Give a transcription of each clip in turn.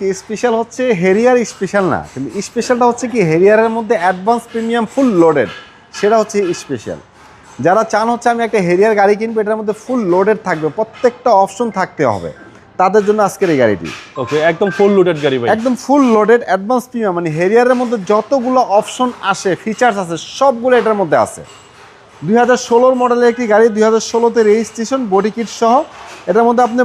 কি স্পেশাল হচ্ছে? Harrier special না। কিন্তু স্পেশালটা হচ্ছে কি হেরিয়ারের মধ্যে অ্যাডভান্স প্রিমিয়াম ফুল লোডেড সেটা হচ্ছে স্পেশাল যারা চান হচ্ছে আমি একটা হেরিয়ার গাড়ি কিনবো এটার মধ্যে ফুল লোডেড থাকবে। প্রত্যেকটা অপশন থাকতে হবে। তাদের জন্য আজকের এই গাড়িটি। ওকে একদম ফুল লোডেড গাড়ি ভাই। একদম ফুল লোডেড অ্যাডভান্স প্রিমিয়াম মানে হেরিয়ারের মধ্যে যতগুলো অপশন আসে ফিচার্স আছে সবগুলো এটার মধ্যে আছে। দুই হাজার ষোলোর মডেলের একটি গাড়ি দুই হাজার ষোলোতে রেজিস্ট্রেশন বডি কিট সহ। এটার মধ্যে আপনি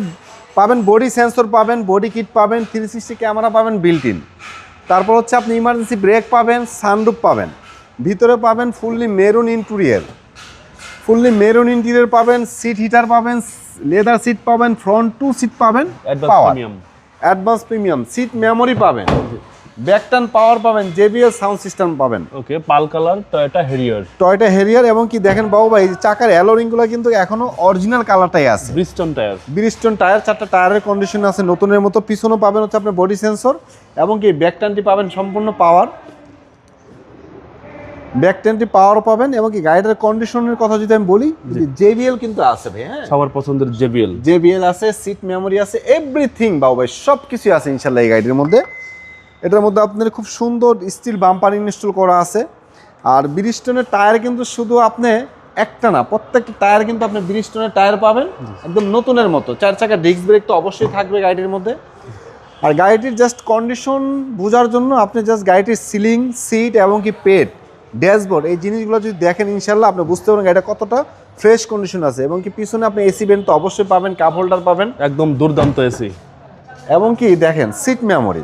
পাবেন বডি সেন্সর পাবেন বডি কিট পাবেন থ্রি সিক্সটি ক্যামেরা পাবেন বিল্ট ইন তারপর হচ্ছে আপনি ইমার্জেন্সি ব্রেক পাবেন সানরুপ পাবেন। ভিতরে পাবেন fully maroon interior fully maroon interior পাবেন সিট হিটার পাবেন লেদার সিট পাবেন ফ্রন্ট টু সিট পাবেন advance power advance premium seat memory পাবেন। ব্যাকটান পাওয়ার পাবেন জেবিএল সাউন্ড সিস্টেম পাবেন। Okay pearl colour Toyota Harrier. Toyota Harrier এবং কি দেখেন বাবু ভাই চাকার অ্যালোরিংগুলো কিন্তু এখনও অরিজিনাল কালারটাই আছে। ব্রিস্টন টায়ার ব্রিস্টন টায়ার চারটা টায়ারের কন্ডিশন আছে নতুনের মতো। পিছনও পাবেন হচ্ছে আপনার বডি সেন্সর এবং কি ব্যাকটানটি পাবেন সম্পূর্ণ পাওয়ার ব্যাকটানটি পাওয়ার পাবেন এবং কি গাড়িটার কন্ডিশনের কথা যদি আমি বলি জেবিএল কিন্তু আছে ভাই হ্যাঁ। সবার পছন্দের জেবিএল। জেবিএল আছে সিট মেমোরি আছে এভরিথিং বাবু ভাই সব কিছু আছে ইনশাল্লাহ এই গাড়ির মধ্যে। এটার মধ্যে আপনার খুব সুন্দর স্টিল বাম্পার ইনস্টল করা আছে। আর ব্রিস্টনের টায়ার কিন্তু শুধু আপনি একটা না প্রত্যেকটা টায়ার কিন্তু আপনি ব্রিস্টনের টায়ার পাবেন একদম নতুনের মতো। চার চাকা ডিস্ক ব্রেক তো অবশ্যই থাকবে গাড়িটির মধ্যে। আর গাড়িটির জাস্ট কন্ডিশন বোঝার জন্য আপনি জাস্ট গাড়িটির সিলিং সিট এবং কি পেট ড্যাশবোর্ড এই জিনিসগুলো যদি দেখেন ইনশাল্লাহ আপনি বুঝতে পারবেন গাড়িটা কতটা ফ্রেশ কন্ডিশন আছে। এবং কি পিছনে আপনি এসি বেন্ট তো অবশ্যই পাবেন কাপ হোল্ডার পাবেন। একদম দুর্দান্ত এসি এবং কি দেখেন সিট মেমোরি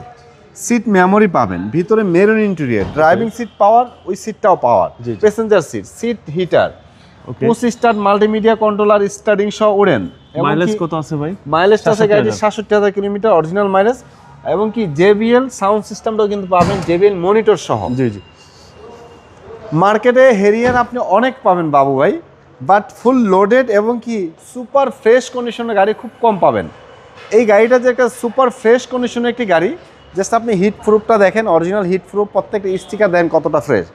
সিট মেমোরি পাবেন। ভিতরে maroon interior driving seat power ওই সিটটাও power. Passenger seat seat heater push start multimedia controller starting সহ উড়েন। মাইলেজ কত আছে ভাই? মাইলেজটা আছে 67,000 সাতষট্টি হাজার কিলোমিটার অরিজিনাল মাইলেজ এবং কি জেবিএল সাউন্ড সিস্টেমটাও কিন্তু পাবেন জেবিএল মনিটর সহ। জি জি। মার্কেটে হেরিয়ার আপনি অনেক পাবেন বাবু ভাই বাট ফুল লোডেড এবং কি সুপার ফ্রেশ কন্ডিশনের গাড়ি খুব কম পাবেন। এই গাড়িটা যে একটা সুপার ফ্রেশ কন্ডিশনের একটি গাড়ি জাস্ট আপনি হিট প্রুফটা দেখেন অরিজিনাল হিট প্রুফ প্রত্যেকটা স্টিকার দেন কতটা ফ্রেশ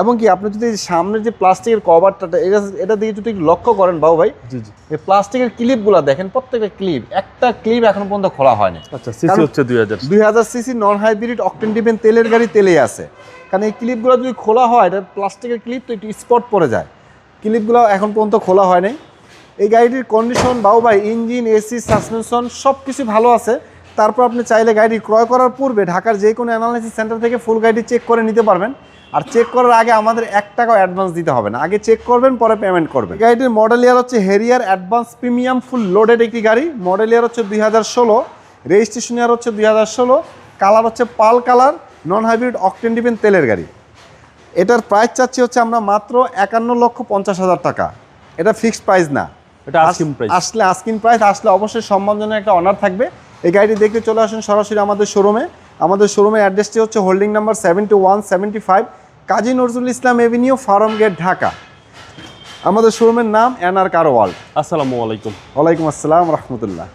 এবং কি আপনি যদি সামনের যে প্লাস্টিকের কভারটা এটা এটা দিকে যদি লক্ষ্য করেন বাবু ভাই জি জি। এই প্লাস্টিকের ক্লিপগুলো দেখেন প্রত্যেকটা ক্লিপ একটা ক্লিপ এখন পর্যন্ত খোলা হয়নি। আচ্ছা সিসি হচ্ছে দুই হাজার। দুই হাজার সিসি নন হাইব্রিড অকটেন ডিপেন তেলের গাড়ি তেলেই আছে। কারণ এই ক্লিপগুলো যদি খোলা হয় এটা প্লাস্টিকের ক্লিপ তো একটু স্পট পড়ে যায়। ক্লিপগুলো এখন পর্যন্ত খোলা হয়নি। এই গাড়িটির কন্ডিশন বাউ ভাই ইঞ্জিন এসি সাসপেনশন সব কিছু ভালো আছে। তারপর আপনি চাইলে গাড়ি ক্রয় করার পূর্বে ঢাকার যে কোনো অ্যানালাইসিস সেন্টার থেকে ফুল গাড়িটি চেক করে নিতে পারবেন। আর চেক করার আগে আমাদের এক টাকাও অ্যাডভান্স দিতে হবে না। আগে চেক করবেন পরে পেমেন্ট করবেন। গাড়িটির মডেল ইয়ার হচ্ছে Harrier advance premium full loaded একটি গাড়ি। মডেল ইয়ার হচ্ছে দুই হাজার ষোলো। রেজিস্ট্রেশন ইয়ার হচ্ছে দুই হাজার ষোলো। কালার হচ্ছে pearl colour non hybrid octane ডিপেন তেলের গাড়ি। এটার প্রাইস চাচ্ছি হচ্ছে আমরা মাত্র একান্ন লক্ষ পঞ্চাশ হাজার টাকা। এটা ফিক্সড প্রাইস না। এটা আসলে আস্কিন প্রাইস আসলে অবশ্যই সম্মানজনক একটা অনার থাকবে। এই গাড়িটি দেখতে চলে আসুন সরাসরি আমাদের শোরুমে আমাদের শোরুমের অ্যাড্রেসটি হচ্ছে holding number seventy one seventy five Kazi Nazrul Islam avenue Farmgate Dhaka. আমাদের শোরুমের নাম এনআর কারওয়াল। আসসালামু আলাইকুম। ওয়ালাইকুম আসসালাম রহমতুল্লাহ।